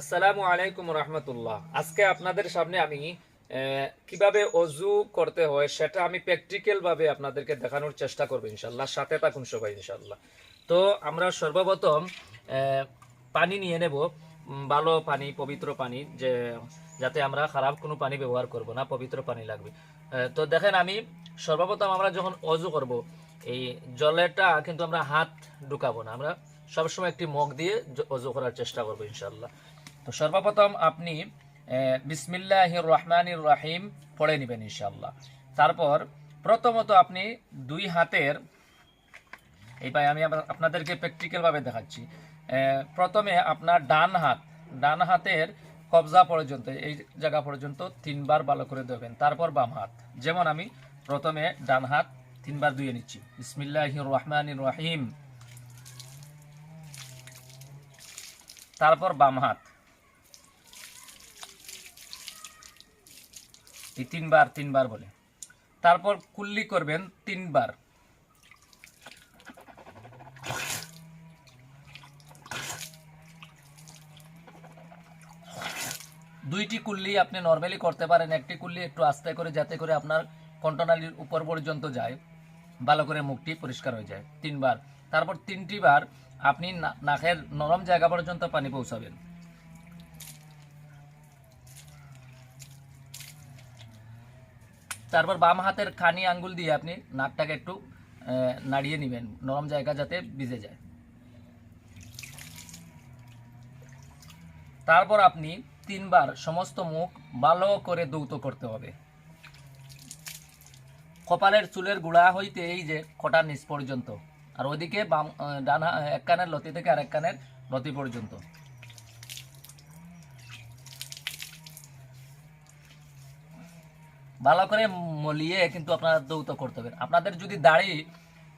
আসসালামু আলাইকুম রহমতুল্লাহ। আজকে আপনাদের সামনে আমি কীভাবে অজু করতে হয় সেটা আমি প্র্যাকটিক্যাল ভাবে আপনাদেরকে দেখানোর চেষ্টা করব ইনশাল্লাহ সাথে থাকুন সবাই ইনশাল্লাহ তো আমরা সর্বপ্রথম পানি নিয়ে নেব ভালো পানি, পবিত্র পানি, যে, যাতে আমরা খারাপ কোনো পানি ব্যবহার করব না, পবিত্র পানি লাগবে। তো দেখেন আমি, সর্বপ্রথম আমরা যখন অজু করব, এই জলেরটা কিন্তু আমরা হাত ঢুকাবো না। আমরা সবসময় একটি মগ দিয়ে অজু করার চেষ্টা করব ইনশাল্লাহ তো সর্বপ্রথম আপনি বিসমিল্লাহ রহমানির রাহিম পড়ে নেবেন ইনশাল্লাহ তারপর প্রথমত আপনি দুই হাতের, এই ভাই আমি আপনাদেরকে প্র্যাকটিক্যাল ভাবে দেখাচ্ছি। প্রথমে আপনার ডান হাত, ডান হাতের কবজা পর্যন্ত, এই জায়গা পর্যন্ত তিনবার ভালো করে দেবেন তারপর বাম হাত, যেমন আমি প্রথমে ডান হাত তিনবার ধুয়ে নিচ্ছি। বিসমিল্লাহ রহমানির রাহিম তারপর বাম হাত তিনবার তিনবার বলে। তারপর কুল্লি করবেন তিনবার। দুইটি কুল্লি আপনি নর্মালি করতে পারেন, একটি কুল্লি একটু আস্তে করে, যাতে করে আপনার কন্টনালির উপর পর্যন্ত যায়, ভালো করে মুখটি পরিষ্কার হয়ে যায়। তিনবার। তারপর তিনটি বার আপনি নাকের নরম জায়গা পর্যন্ত পানি পৌঁছাবেন। তারপর বাম হাতের খানি আঙ্গুল দিয়ে আপনি নাকটাকে একটু নাড়িয়ে নেবেন। নরম জায়গা যাতে ভিজে যায়। তারপর আপনি তিনবার সমস্ত মুখ ভালো করে দৌত করতে হবে। কপালের চুলের গুড়া হইতে এই যে কটার নিচ পর্যন্ত, আর ওইদিকে বাম ডানা এক কানের লতি থেকে আরেক কানের লতি পর্যন্ত। ভালো করে মলিয়ে কিন্তু আপনারা দৌত করতে হবে। আপনাদের যদি দাড়ি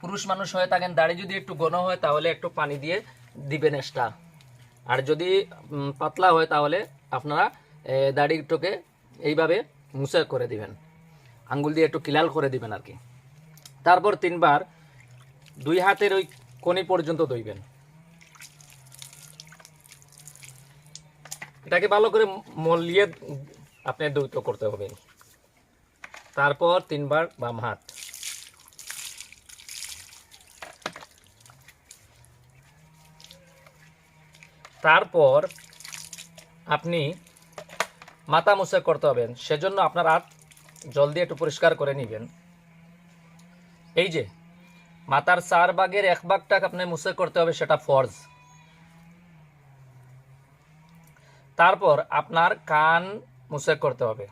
পুরুষ মানুষ হয়ে থাকেন, দাড়ি যদি একটু ঘন হয় তাহলে একটু পানি দিয়ে দিবেন এক্সট্রা আর যদি পাতলা হয় তাহলে আপনারা দাড়িটাকে এইভাবে মুছে করে দিবেন। আঙ্গুল দিয়ে একটু কিলাল করে দিবেন আর কি। তারপর তিনবার দুই হাতের ওই কোনি পর্যন্ত দইবেন এটাকে ভালো করে মলিয়ে আপনি দৌত করতে হবে। তারপর তিনবার বাম হাত। তারপর আপনি মাথা মুছে করতে হবেন, সেজন্য আপনার হাত জল দিয়ে একটু পরিষ্কার করে নেবেন। এই যে, মাথার চার ভাগের এক ভাগটা আপনি মুছে করতে হবে, সেটা ফর্জ। তারপর আপনার কান মুছে করতে হবে।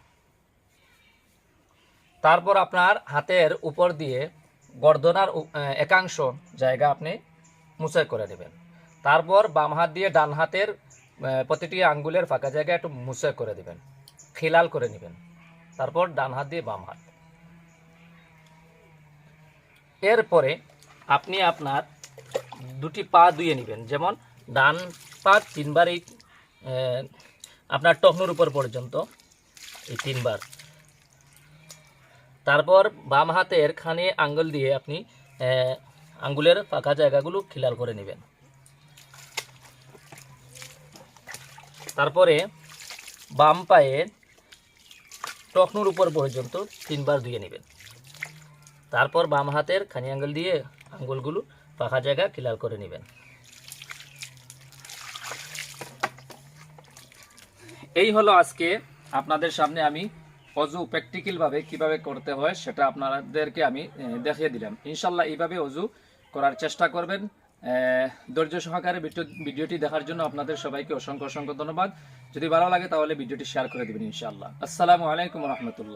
তারপর আপনার হাতের উপর দিয়ে গর্দনার একাংশ জায়গা আপনি মুছে করে নেবেন। তারপর বাম হাত দিয়ে ডান হাতের প্রতিটি আঙ্গুলের ফাঁকা জায়গায় একটু মুছে করে দেবেন। খিলাল করে নেবেন। তারপর ডান হাত দিয়ে বাম হাত। এরপরে আপনি আপনার দুটি পা ধুয়ে নেবেন। যেমন ডান পা তিনবার এই আপনার টকনুর উপর পর্যন্ত, এই তিনবার। তারপর বাম হাতের খানে আঙ্গুল দিয়ে আপনি আঙ্গুলের ফাঁকা জায়গাগুলো খিলাল করে নেবেন। তারপরে বাম পায়ে টকনুর উপর পর্যন্ত তিনবার ধুয়ে নেবেন। তারপর বাম হাতের খানি আঙ্গুল দিয়ে আঙ্গুলগুলো ফাঁকা জায়গা ক্লিয়ার করে নেবেন। এই হলো আজকে। আপনাদের সামনে আমি অজু প্র্যাকটিক্যালভাবে কীভাবে করতে হয় সেটা আপনাদেরকে আমি দেখিয়ে দিলাম। ইনশাল্লাহ এইভাবে অজু করার চেষ্টা করবেন। ধৈর্য সহকারে ভিডিওটি দেখার জন্য আপনাদের সবাইকে অসংখ্য অসংখ্য ধন্যবাদ। যদি ভালো লাগে তাহলে ভিডিওটি শেয়ার করে দেবেন ইনশাআল্লাহ। আসসালামু আলাইকুম রহমতুল্লাহ।